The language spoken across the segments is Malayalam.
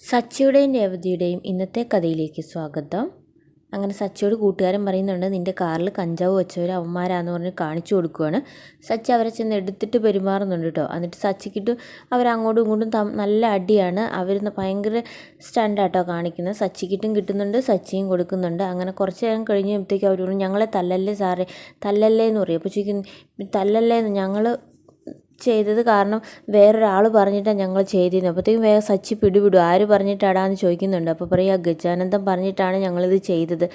സച്ചിയുടെയും രേവതിയുടെയും ഇന്നത്തെ കഥയിലേക്ക് സ്വാഗതം. അങ്ങനെ സച്ചിയോട് കൂട്ടുകാരൻ പറയുന്നുണ്ട് നിന്റെ കാറിൽ കഞ്ചാവ് വെച്ചവർ അവന്മാരാന്ന് പറഞ്ഞ് കാണിച്ചു കൊടുക്കുകയാണ് സച്ചി അവരെ ചെന്ന് എടുത്തിട്ട് പെരുമാറുന്നുണ്ട് കേട്ടോ എന്നിട്ട് സച്ചിക്കിട്ട് അവരങ്ങോട്ടും ഇങ്ങോട്ടും തം നല്ല അടിയാണ്. അവർ ഭയങ്കര സ്റ്റണ്ടാട്ടോ കാണിക്കുന്നത്. സച്ചിക്കിട്ടും കിട്ടുന്നുണ്ട് സച്ചിയും കൊടുക്കുന്നുണ്ട്. അങ്ങനെ കുറച്ച് നേരം കഴിഞ്ഞപ്പോഴത്തേക്ക് അവർ ഞങ്ങളെ തല്ലല്ലേ സാറേ തല്ലല്ലേ എന്ന് പറയും. അപ്പോൾ ചോദിക്കും തല്ലല്ലേ എന്ന് ഞങ്ങൾ ചെയ്തത് കാരണം വേറൊരാൾ പറഞ്ഞിട്ടാണ് ഞങ്ങൾ ചെയ്തിരുന്നത് അപ്പോഴത്തേക്കും വേഗം സച്ചി പിടിപിടും ആര് പറഞ്ഞിട്ടാടാന്ന് ചോദിക്കുന്നുണ്ട്. അപ്പോൾ പറയും ആ ഗജാനന്ദം പറഞ്ഞിട്ടാണ് ഞങ്ങളിത് ചെയ്തത്.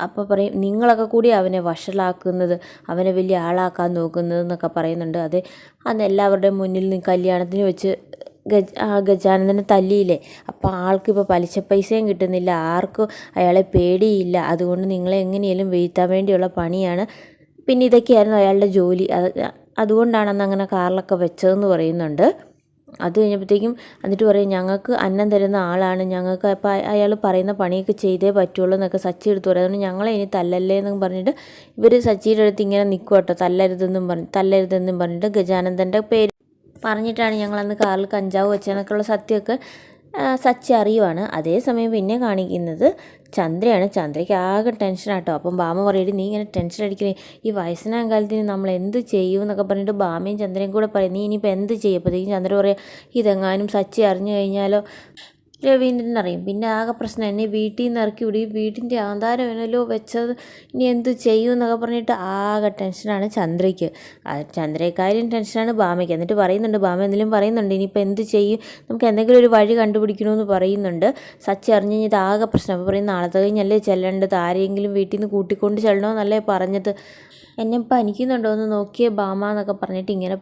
അപ്പോൾ പറയും നിങ്ങളൊക്കെ കൂടി അവനെ വഷളാക്കുന്നത് അവനെ വലിയ ആളാക്കാൻ നോക്കുന്നത് എന്നൊക്കെ പറയുന്നുണ്ട്. അത് അന്ന് എല്ലാവരുടെയും മുന്നിൽ നിന്ന് കല്യാണത്തിന് വെച്ച് ഗജ ആ ഗജാനന്ദനെ തല്ലിയില്ലേ? അപ്പോൾ ആൾക്കിപ്പോൾ പലിശ പൈസയും കിട്ടുന്നില്ല. ആർക്കും അയാളെ പേടിയില്ല. അതുകൊണ്ട് നിങ്ങളെ എങ്ങനെയും വീഴ്ത്താൻ വേണ്ടിയുള്ള പണിയാണ്. പിന്നെ ഇതൊക്കെയായിരുന്നു അയാളുടെ ജോലി. അത് അതുകൊണ്ടാണ് അങ്ങനെ കാറിലൊക്കെ വെച്ചതെന്ന് പറയുന്നുണ്ട്. അത് കഴിഞ്ഞപ്പോഴത്തേക്കും എന്നിട്ട് പറയും ഞങ്ങൾക്ക് അന്നം തരുന്ന ആളാണ്. ഞങ്ങൾക്ക് അപ്പോൾ അയാൾ പറയുന്ന പണിയൊക്കെ ചെയ്തേ പറ്റുള്ളൂ എന്നൊക്കെ സച്ചി എടുത്ത് പറയും. അതുകൊണ്ട് ഞങ്ങളെ ഇനി തല്ലല്ലേ എന്നും പറഞ്ഞിട്ട് ഇവർ സച്ചിയുടെ അടുത്ത് ഇങ്ങനെ നിൽക്കും കേട്ടോ. തല്ലരുതെന്നും പറഞ്ഞ് തല്ലരുതെന്നും പറഞ്ഞിട്ട് ഗജാനന്ദന്റെ പേര് പറഞ്ഞിട്ടാണ് ഞങ്ങളന്ന് കാറിൽ കഞ്ചാവ് വെച്ചതെന്നൊക്കെയുള്ള സത്യമൊക്കെ സച്ചി അറിയുവാണ്. അതേസമയം പിന്നെ കാണിക്കുന്നത് ചന്ദ്രയാണ്. ചന്ദ്രയ്ക്ക് ആകെ ടെൻഷനാട്ടോ അപ്പം ബാമ പറയും നീ ഇങ്ങനെ ടെൻഷൻ അടിക്കണേ ഈ വയസ്സനാം കാലത്തിന് നമ്മൾ എന്ത് ചെയ്യും എന്നൊക്കെ പറഞ്ഞിട്ട് ബാമയും ചന്ദ്രയും കൂടെ പറയും നീ ഇനിയിപ്പോൾ എന്ത് ചെയ്യും? അപ്പോഴത്തേക്കും ചന്ദ്ര പറയാം ഇതെങ്ങാനും സച്ചി അറിഞ്ഞു കഴിഞ്ഞാലോ? രവീന്ദ്രൻ അറിയും പിന്നെ ആകെ പ്രശ്നം എന്നെ വീട്ടിൽ നിന്ന് ഇറക്കി വിടും. വീട്ടിന്റെ ആധാരം എന്നല്ലോ വെച്ചത്. ഇനി എന്ത് ചെയ്യും എന്നൊക്കെ പറഞ്ഞിട്ട് ആകെ ടെൻഷനാണ് ചന്ദ്രയ്ക്ക്. ചന്ദ്രയെക്കാളും ടെൻഷനാണ് ബാമയ്ക്ക് എന്നിട്ട് പറയുന്നുണ്ട് ബാമ എന്തെങ്കിലും പറയുന്നുണ്ട്. ഇനിയിപ്പോൾ എന്ത് ചെയ്യും? നമുക്ക് എന്തെങ്കിലും ഒരു വഴി കണ്ടുപിടിക്കണമെന്ന് പറയുന്നുണ്ട്. സച്ചി അറിഞ്ഞ് കഴിഞ്ഞാൽ ആകെ പ്രശ്നം. അപ്പോൾ പറയും നാളത്തെ കഴിഞ്ഞല്ലേ ചെല്ലേണ്ടത്? ആരെങ്കിലും വീട്ടിൽ നിന്ന് കൂട്ടിക്കൊണ്ട് ചെല്ലണമെന്നല്ലേ പറഞ്ഞത്? എന്നെ പനിക്കുന്നുണ്ടോ എന്ന് നോക്കിയേ ബാമ എന്നൊക്കെ പറഞ്ഞിട്ട് ഇങ്ങനെ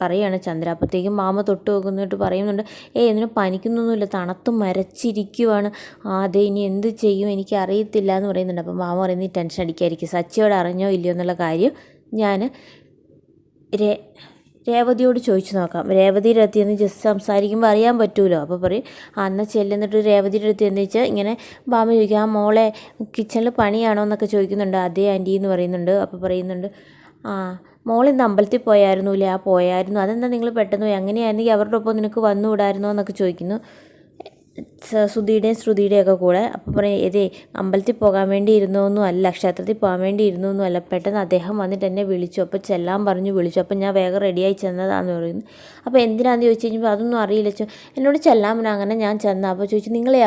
പറയുകയാണ് ചന്ദ്ര. അപ്പോഴത്തേക്കും മാമ തൊട്ട് നോക്കുന്നിട്ട് പറയുന്നുണ്ട് ഏ ഇതിന് പനിക്കുന്നൊന്നുമില്ല തണുത്ത് മരച്ചിരിക്കുവാണ്. അതെ ഇനി എന്ത് ചെയ്യും? എനിക്ക് അറിയത്തില്ല എന്ന് പറയുന്നുണ്ട്. അപ്പം മാമ പറയുന്നത് ടെൻഷൻ അടിക്കാതിരിക്കും. സച്ചിയോട് അറിഞ്ഞോ ഇല്ലയോ എന്നുള്ള കാര്യം ഞാൻ രേ രേവതിയോട് ചോദിച്ചു നോക്കാം. രേവതിയുടെ അടുത്ത് നിന്ന് ജസ്റ്റ് സംസാരിക്കുമ്പോൾ അറിയാൻ പറ്റുമല്ലോ അപ്പോൾ പറയും അന്ന് ചെല്ലുന്നിട്ട് രേവതിയുടെ അടുത്ത് എന്ന് വെച്ചാൽ ഇങ്ങനെ ബാമ ചോദിക്കുക ആ മോളെ കിച്ചണിൽ പണിയാണോ? എന്നൊക്കെ ചോദിക്കുന്നുണ്ട്. അതേ ആന്റി എന്ന് പറയുന്നുണ്ട്. അപ്പോൾ പറയുന്നുണ്ട് ആ മോൾ ഇന്ന് അമ്പലത്തിൽ പോയായിരുന്നില്ലേ? ആ പോയായിരുന്നു. അതെന്താ നിങ്ങൾ പെട്ടെന്ന് പോയി? അങ്ങനെയായിരുന്നെങ്കിൽ അവരുടെ ഒപ്പം നിനക്ക് വന്നുകൂടായിരുന്നോ എന്നൊക്കെ ചോദിക്കുന്നു. സുധിയുടെയും ശ്രുതിയുടെയും ഒക്കെ കൂടെ അപ്പോൾ പറയും ഇതേ അമ്പലത്തിൽ പോകാൻ വേണ്ടി ഇരുന്നൊന്നും അല്ല ക്ഷേത്രത്തിൽ പോകാൻ വേണ്ടി ഇരുന്നൊന്നും അല്ല പെട്ടെന്ന് അദ്ദേഹം വന്നിട്ട് എന്നെ വിളിച്ചു അപ്പോൾ ചെല്ലാൻ പറഞ്ഞു വിളിച്ചു അപ്പോൾ ഞാൻ വേഗം റെഡിയായി ചെന്നതാണെന്ന് പറയുന്നു. അപ്പോൾ എന്തിനാന്ന് ചോദിച്ചു കഴിഞ്ഞപ്പോൾ അതൊന്നും അറിയില്ല എന്നോട് ചെല്ലാൻ പറഞ്ഞു അങ്ങനെ ഞാൻ ചെന്ന? അപ്പോൾ ചോദിച്ചു നിങ്ങളെ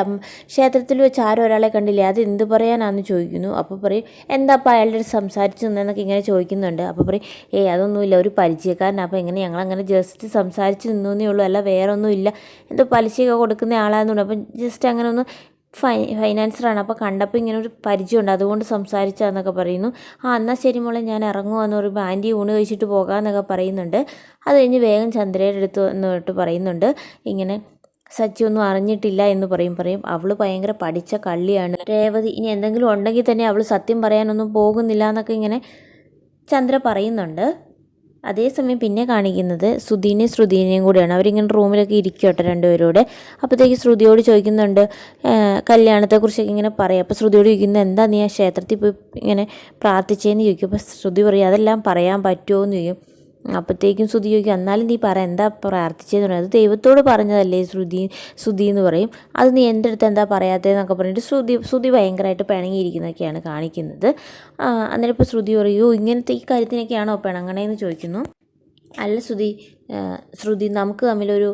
ക്ഷേത്രത്തിൽ വെച്ച് ആരും ഒരാളെ കണ്ടില്ലേ അത് എന്ത് പറയാനാന്ന് ചോദിക്കുന്നു? അപ്പോൾ പറയും എന്താ അപ്പോൾ അയാളുടെ അടുത്ത് സംസാരിച്ചു നിന്നെന്നൊക്കെ ഇങ്ങനെ ചോദിക്കുന്നുണ്ട്. അപ്പോൾ പറയും ഏയ് അതൊന്നുമില്ല ഒരു പരിചയക്കാരൻ അപ്പോൾ എങ്ങനെ ഞങ്ങളങ്ങനെ ജസ്റ്റ് സംസാരിച്ച് നിന്നേ ഉള്ളൂ അല്ല വേറെ ഒന്നുമില്ല എന്തോ പലിശയൊക്കെ കൊടുക്കുന്ന ആളാണെന്നുണ്ട് അപ്പം ജസ്റ്റ് അങ്ങനെ ഒന്ന് ഫൈ ഫൈനാൻസറാണ്. അപ്പോൾ കണ്ടപ്പോൾ ഇങ്ങനെ ഒരു പരിചയമുണ്ട്. അതുകൊണ്ട് സംസാരിച്ചാന്നൊക്കെ പറയുന്നു. ആ എന്നാൽ ശരി മോളെ ഞാൻ ഇറങ്ങുവാന്ന് പറയുമ്പോൾ ആന്റി ഊണ് കഴിച്ചിട്ട് പോകാമെന്നൊക്കെ പറയുന്നുണ്ട്. അത് കഴിഞ്ഞ് വേഗം ചന്ദ്രയുടെ അടുത്ത് എന്നിട്ട് പറയുന്നുണ്ട്. ഇങ്ങനെ സച്ചി ഒന്നും അറിഞ്ഞിട്ടില്ല എന്ന് പറയും പറയും. അവൾ ഭയങ്കര പഠിച്ച കള്ളിയാണ്. രേവതി ഇനി എന്തെങ്കിലും ഉണ്ടെങ്കിൽ തന്നെ അവൾ സത്യം പറയാനൊന്നും പോകുന്നില്ല എന്നൊക്കെ ഇങ്ങനെ ചന്ദ്ര പറയുന്നുണ്ട്. അതേസമയം പിന്നെ കാണിക്കുന്നത് സുധീനെയും ശ്രുതിനെയും കൂടിയാണ്. അവരിങ്ങനെ റൂമിലൊക്കെ ഇരിക്കട്ടെ രണ്ടുപേരോടെ. അപ്പോഴത്തേക്ക് ശ്രുതിയോട് ചോദിക്കുന്നുണ്ട് കല്യാണത്തെക്കുറിച്ചൊക്കെ ഇങ്ങനെ പറയാം. അപ്പോൾ ശ്രുതിയോട് ചോദിക്കുന്നത് എന്താ നീ ആ ക്ഷേത്രത്തിൽ പോയി ഇങ്ങനെ പ്രാർത്ഥിച്ചതെന്ന് ചോദിക്കും. അപ്പോൾ ശ്രുതി പറയും അതെല്ലാം പറയാൻ പറ്റുമോ എന്ന് ചോദിക്കും. അപ്പോഴത്തേക്കും ശ്രുതി ചോദിക്കും എന്നാലും നീ പറ എന്താ പ്രാർത്ഥിച്ചതെന്ന് പറയും? അത് ദൈവത്തോട് പറഞ്ഞതല്ലേ ശ്രുതി ശ്രുതി എന്ന് പറയും. അത് നീ എന്റെ അടുത്ത് എന്താ പറയാത്തതെന്നൊക്കെ പറഞ്ഞിട്ട് ശ്രുതി ശ്രുതി ഭയങ്കരമായിട്ട് പിണങ്ങിയിരിക്കുന്നതൊക്കെയാണ് കാണിക്കുന്നത്. അന്നേരം ഇപ്പോൾ ശ്രുതി പറയൂ ഇങ്ങനത്തെ ഈ കാര്യത്തിനൊക്കെയാണോ പിണങ്ങണേന്ന് ചോദിക്കുന്നു? അല്ല ശ്രുതി ശ്രുതി നമുക്ക് തമ്മിലൊരു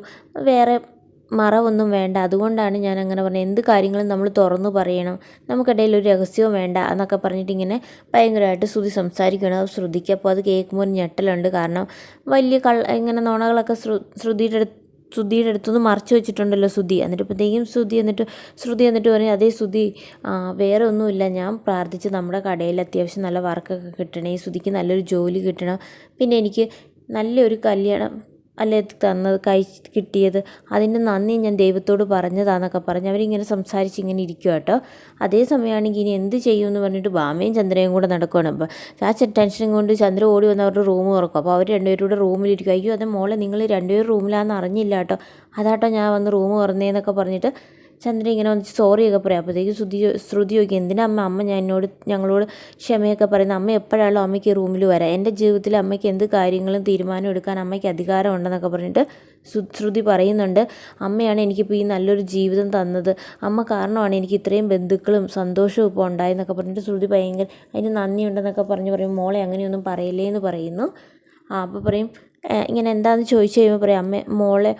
വേറെ മറവൊന്നും വേണ്ട. അതുകൊണ്ടാണ് ഞാൻ അങ്ങനെ പറഞ്ഞത്. എന്ത് കാര്യങ്ങളും നമ്മൾ തുറന്നു പറയണം. നമുക്കിടയിൽ ഒരു രഹസ്യവും വേണ്ട എന്നൊക്കെ പറഞ്ഞിട്ട് ഇങ്ങനെ ഭയങ്കരമായിട്ട് ശ്രുതി സംസാരിക്കണം അത് ശ്രുതിക്ക് അപ്പോൾ അത് കേൾക്കുമ്പോൾ ഒരു ഞെട്ടലുണ്ട്. കാരണം വലിയ കള്ള ഇങ്ങനെ നോണകളൊക്കെ ശ്രു ശ്രുതിയുടെ അടുത്ത് ശ്രുതിയുടെ അടുത്തുനിന്ന് മറച്ചു വെച്ചിട്ടുണ്ടല്ലോ ശ്രുതി. എന്നിട്ട് ഇപ്പോഴത്തേക്കും ശ്രുതി എന്നിട്ട് ശ്രുതി എന്നിട്ട് പറയും അതേ ശ്രുതി വേറെ ഒന്നുമില്ല. ഞാൻ പ്രാർത്ഥിച്ച് നമ്മുടെ കടയിൽ അത്യാവശ്യം നല്ല വർക്കൊക്കെ കിട്ടണേ. ശ്രുതിക്ക് നല്ലൊരു ജോലി കിട്ടണം. പിന്നെ എനിക്ക് നല്ലൊരു കല്യാണം അല്ലേ തന്നത് കൈ കിട്ടിയത്. അതിന്റെ നന്ദി ഞാൻ ദൈവത്തോട് പറഞ്ഞതാന്നൊക്കെ പറഞ്ഞ് അവരിങ്ങനെ സംസാരിച്ച് ഇങ്ങനെ ഇരിക്കുക കേട്ടോ. അതേ സമയമാണെങ്കിൽ ഇനി എന്ത് ചെയ്യുമെന്ന് പറഞ്ഞിട്ട് ബാമയും ചന്ദ്രയും കൂടെ നടക്കുകയാണ് അപ്പോൾ ആ ടെൻഷൻ കൊണ്ട് ചന്ദ്ര ഓടി വന്ന് അവരുടെ റൂം തുറക്കും. അപ്പോൾ അവർ രണ്ടുപേരും കൂടെ റൂമിലിരിക്കും. അയ്യോ അതെ മോളെ നിങ്ങൾ രണ്ടുപേരും റൂമിലാണെന്ന് അറിഞ്ഞില്ല കേട്ടോ. അതാട്ടോ ഞാൻ വന്ന് റൂം തുറന്നേന്നൊക്കെ പറഞ്ഞിട്ട് ചന്ദ്രൻ ഇങ്ങനെ വന്ന് സോറിയൊക്കെ പറയും. അപ്പോഴത്തേക്ക് ശ്രുതി ശ്രുതി ചോദിക്കും എന്തിനാ അമ്മ? അമ്മ ഞാൻ എന്നോട് ഞങ്ങളോട് ക്ഷമയൊക്കെ പറയുന്നത്? അമ്മ എപ്പോഴാണല്ലോ അമ്മയ്ക്ക് റൂമിൽ വരാം? എന്റെ ജീവിതത്തിൽ അമ്മയ്ക്ക് എന്ത് കാര്യങ്ങളും തീരുമാനം എടുക്കാൻ അമ്മയ്ക്ക് അധികാരം ഉണ്ടെന്നൊക്കെ പറഞ്ഞിട്ട് ശ്രുതി പറയുന്നുണ്ട്. അമ്മയാണ് എനിക്കിപ്പോൾ ഈ നല്ലൊരു ജീവിതം തന്നത്. അമ്മ കാരണമാണ് എനിക്ക് ഇത്രയും ബന്ധുക്കളും സന്തോഷവും ഇപ്പോൾ ഉണ്ടായെന്നൊക്കെ പറഞ്ഞിട്ട് ശ്രുതി ഭയങ്കര അതിന് നന്ദിയുണ്ടെന്നൊക്കെ പറഞ്ഞ് പറയും. മോളെ അങ്ങനെയൊന്നും പറയില്ലേ എന്ന് പറയുന്നു. ആ അപ്പോൾ പറയും ഇങ്ങനെ എന്താണെന്ന് ചോദിച്ചു കഴിയുമ്പോൾ പറയും അമ്മ മോളെ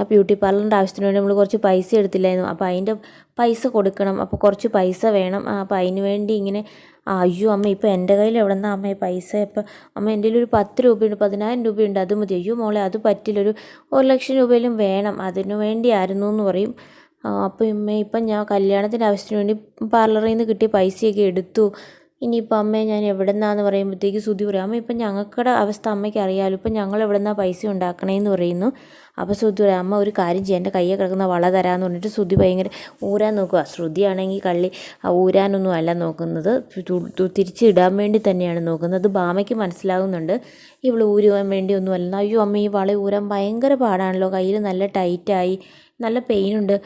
ആ ബ്യൂട്ടി പാർലറിന്റെ ആവശ്യത്തിന് വേണ്ടി നമ്മൾ കുറച്ച് പൈസ എടുത്തില്ലായിരുന്നു. അപ്പോൾ അതിന്റെ പൈസ കൊടുക്കണം. അപ്പോൾ കുറച്ച് പൈസ വേണം. അപ്പോൾ അതിന് വേണ്ടി ഇങ്ങനെ അയ്യോ അമ്മ ഇപ്പോൾ എന്റെ കയ്യിൽ എവിടെ നിന്നാ അമ്മ പൈസ? ഇപ്പോൾ അമ്മ എന്റെ ഒരു പത്ത് രൂപയുണ്ട് പതിനായിരം രൂപയുണ്ട് അത് മതി. അയ്യോ മോളെ അത് പറ്റില്ല. ഒരു ഒരു ലക്ഷം രൂപയിലും വേണം. അതിനു വേണ്ടിയായിരുന്നു എന്ന് പറയും. അപ്പോൾ ഇമ്മ ഇപ്പം ഞാൻ കല്യാണത്തിന്റെ ആവശ്യത്തിന് വേണ്ടി പാർലറിൽ നിന്ന് കിട്ടിയ പൈസയൊക്കെ എടുത്തു. ഇനിയിപ്പോൾ അമ്മയെ ഞാൻ എവിടെ നിന്നാന്ന് പറയുമ്പോഴത്തേക്ക് സുതി പറയും അമ്മ ഇപ്പം ഞങ്ങൾക്കടെ അവസ്ഥ അമ്മയ്ക്ക് അറിയാമല്ലോ ഇപ്പം ഞങ്ങൾ എവിടെ നിന്നാണ് പൈസ ഉണ്ടാക്കണേന്ന് പറയുന്നു. അപ്പോൾ സുതി പറയും അമ്മ ഒരു കാര്യം ചെയ്യാം എന്റെ കയ്യെ കിടക്കുന്ന വള തരാമെന്ന് പറഞ്ഞിട്ട് സുതി ഭയങ്കര ഊരാൻ നോക്കുക ശ്രുതിയാണെങ്കിൽ കള്ളി ഊരാനൊന്നും അല്ല നോക്കുന്നത്. തിരിച്ചിടാൻ വേണ്ടി തന്നെയാണ് നോക്കുന്നത്. ബാമയ്ക്ക് മനസ്സിലാകുന്നുണ്ട് ഇവൾ ഊരുവാൻ വേണ്ടി ഒന്നും അല്ല അയ്യോ അമ്മ ഈ വള ഊരാൻ ഭയങ്കര പാടാണല്ലോ. കയ്യിൽ നല്ല ടൈറ്റായി നല്ല പെയിനുണ്ട്.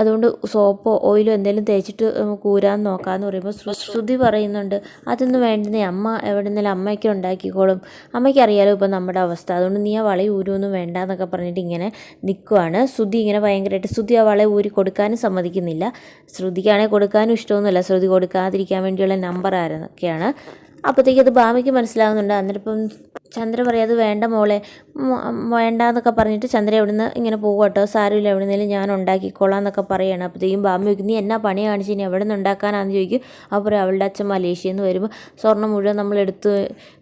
അതുകൊണ്ട് സോപ്പോ ഓയിലോ എന്തെങ്കിലും തേച്ചിട്ട് കൂരാൻ നോക്കാമെന്ന് പറയുമ്പോൾ ശ്രുതി പറയുന്നുണ്ട് അതൊന്നും വേണ്ടുന്നേ അമ്മ എവിടെ നിന്നാലും അമ്മയ്ക്ക് ഉണ്ടാക്കിക്കോളും. അമ്മയ്ക്ക് അറിയാലോ ഇപ്പം നമ്മുടെ അവസ്ഥ. അതുകൊണ്ട് നീ ആ വള ഊരുമൊന്നും വേണ്ട എന്നൊക്കെ പറഞ്ഞിട്ട് ഇങ്ങനെ നിൽക്കുവാണ് ശ്രുതി ഇങ്ങനെ ഭയങ്കരമായിട്ട് ശ്രുതി ആ വള ഊരി കൊടുക്കാനും സമ്മതിക്കുന്നില്ല. ശ്രുതിക്കാണെങ്കിൽ കൊടുക്കാനും ഇഷ്ടമൊന്നുമില്ല. ശ്രുതി കൊടുക്കാതിരിക്കാൻ വേണ്ടിയുള്ള നമ്പർ ആരൊക്കെയാണ്? അപ്പോഴത്തേക്ക് അത് ഭാമിക്ക് മനസ്സിലാവുന്നുണ്ട്. അന്നേരം ഇപ്പം ചന്ദ്ര പറയും അത് വേണ്ട മോളെ. വേണ്ട എന്നൊക്കെ പറഞ്ഞിട്ട് ചന്ദ്ര എവിടുന്ന് ഇങ്ങനെ പോകും കേട്ടോ സാരമില്ല എവിടുന്നേലും ഞാൻ ഉണ്ടാക്കിക്കോളാം എന്നൊക്കെ പറയുകയാണ് അപ്പോഴത്തേക്കും ഭാമി ചോദിക്കും നീ എന്നാ പണി കാണിച്ച്? ഇനി എവിടെ നിന്ന് ഉണ്ടാക്കാനാണെന്ന് ചോദിക്കും അപ്പോൾ അവളുടെ അച്ഛൻ മലേഷ്യയിൽ നിന്ന് വരുമ്പോൾ സ്വർണം മുഴുവൻ നമ്മൾ എടുത്ത്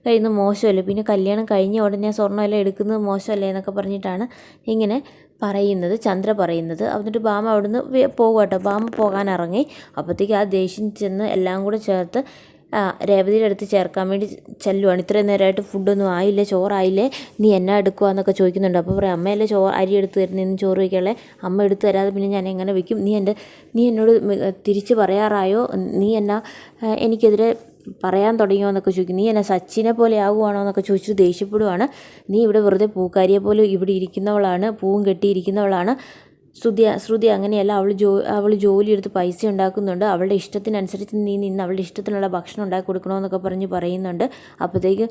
കഴിയുന്നത് മോശമല്ലേ? പിന്നെ കല്യാണം കഴിഞ്ഞ ഉടനെ സ്വർണം എല്ലാം എടുക്കുന്നത് മോശമല്ലേ? എന്നൊക്കെ പറഞ്ഞിട്ടാണ് ഇങ്ങനെ പറയുന്നത് ചന്ദ്ര പറയുന്നത്. എന്നിട്ട് ബാമ അവിടുന്ന് പോകും കേട്ടോ ബാമ പോകാൻ ഇറങ്ങി. അപ്പോഴത്തേക്ക് ആ ദേഷ്യം ചെന്ന് എല്ലാം കൂടെ ചേർത്ത് രേവതിയുടെ അടുത്ത് ചേർക്കാൻ വേണ്ടി ചെല്ലുവാണ്. ഇത്രയും നേരമായിട്ട് ഫുഡൊന്നും ആയില്ലേ? ചോറായില്ലേ? നീ എന്നാ എടുക്കുക എന്നൊക്കെ ചോദിക്കുന്നുണ്ട്. അപ്പോൾ പറയും അമ്മയല്ലേ ചോറ് അരി എടുത്ത് തരുന്നതെന്ന് ചോറ് വയ്ക്കാളെ അമ്മ എടുത്ത് തരാതെ പിന്നെ ഞാൻ എങ്ങനെ വയ്ക്കും? നീ എന്റെ നീ എന്നോട് തിരിച്ച് പറയാറായോ? നീ എന്നാ എനിക്കെതിരെ പറയാൻ തുടങ്ങിയോ എന്നൊക്കെ ചോദിക്കും. നീ എന്നെ സച്ചിനെ പോലെ ആകുവാണോ എന്നൊക്കെ ചോദിച്ചു ദേഷ്യപ്പെടുവാണ്. നീ ഇവിടെ വെറുതെ പൂക്കാരിയെ പോലെ ഇവിടെ ഇരിക്കുന്നവളാണ് പൂവും കെട്ടിയിരിക്കുന്നവളാണ്. ശ്രുതി ശ്രുതി അങ്ങനെയല്ല അവൾ ജോ അവൾ ജോലി എടുത്ത് പൈസ ഉണ്ടാക്കുന്നുണ്ട്. അവളുടെ ഇഷ്ടത്തിനനുസരിച്ച് നീ നിന്ന് അവളുടെ ഇഷ്ടത്തിനുള്ള ഭക്ഷണം ഉണ്ടാക്കി കൊടുക്കണമെന്നൊക്കെ പറഞ്ഞ് പറയുന്നുണ്ട്. അപ്പോഴത്തേക്ക്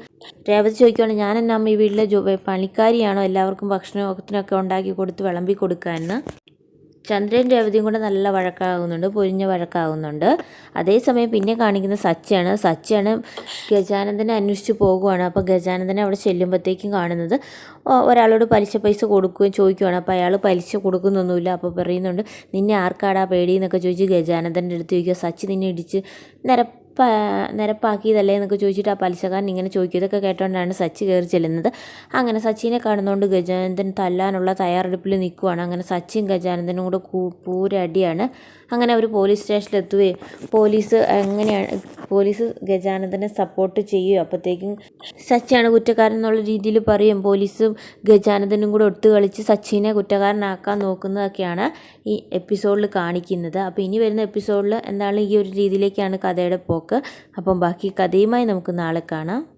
രേവതി ചോദിക്കുകയാണ് ഞാൻ എന്നാ ഈ വീട്ടിലെ ജോ പണിക്കാരിയാണോ? എല്ലാവർക്കും ഭക്ഷണത്തിനൊക്കെ ഉണ്ടാക്കി കൊടുത്ത് വിളമ്പി കൊടുക്കാമെന്ന് ചന്ദ്രൻ രേവതിയും കൂടെ നല്ല വഴക്കാകുന്നുണ്ട് പൊരിഞ്ഞ വഴക്കാകുന്നുണ്ട് അതേസമയം പിന്നെ കാണിക്കുന്ന സച്ചയാണ്. സച്ചയാണ് ഗജാനന്ദനെ അന്വേഷിച്ച് പോകുവാണ്. അപ്പോൾ ഗജാനന്ദനെ അവിടെ ചെല്ലുമ്പോഴത്തേക്കും കാണുന്നത് ഒരാളോട് പലിശ പൈസ കൊടുക്കുകയും ചോദിക്കുകയാണ്. അപ്പോൾ അയാൾ പലിശ കൊടുക്കുന്നൊന്നുമില്ല. അപ്പോൾ പറയുന്നുണ്ട് നിന്നെ ആർക്കാടാ പേടി എന്നൊക്കെ ചോദിച്ച് ഗജാനന്ദന്റെ അടുത്ത് ചോദിക്കുക. സച്ചി നിന്നെ ഇടിച്ച് നിര നിരപ്പാക്കിയതല്ലേ എന്നൊക്കെ ചോദിച്ചിട്ട് ആ പലിശക്കാരൻ ഇങ്ങനെ ചോദിക്കിയതൊക്കെ കേട്ടോണ്ടാണ് സച്ചി കയറി ചെല്ലുന്നത്. അങ്ങനെ സച്ചിനെ കാണുന്നതുകൊണ്ട് ഗജാനന്ദൻ തല്ലാനുള്ള തയ്യാറെടുപ്പിൽ നിൽക്കുവാണ്. അങ്ങനെ സച്ചിൻ ഗജാനന്ദനും കൂടെ പൂരടിയാണ് അങ്ങനെ അവർ പോലീസ് സ്റ്റേഷനിൽ എത്തുകയും പോലീസ് എങ്ങനെയാണ് പോലീസ് ഗജാനന്ദനെ സപ്പോർട്ട് ചെയ്യുകയും അപ്പോഴത്തേക്കും സച്ചിയാണ് കുറ്റക്കാരൻ എന്നുള്ള രീതിയിൽ പറയും. പോലീസും ഗജാനന്ദനും കൂടെ ഒത്തു കളിച്ച് സച്ചിനെ കുറ്റക്കാരനാക്കാൻ നോക്കുന്നതൊക്കെയാണ് ഈ എപ്പിസോഡിൽ കാണിക്കുന്നത്. അപ്പോൾ ഇനി വരുന്ന എപ്പിസോഡിൽ എന്താണ് ഈ ഒരു രീതിയിലേക്കാണ് കഥയുടെ പോക്ക്. അപ്പം ബാക്കി കഥയുമായി നമുക്ക് നാളെ കാണാം.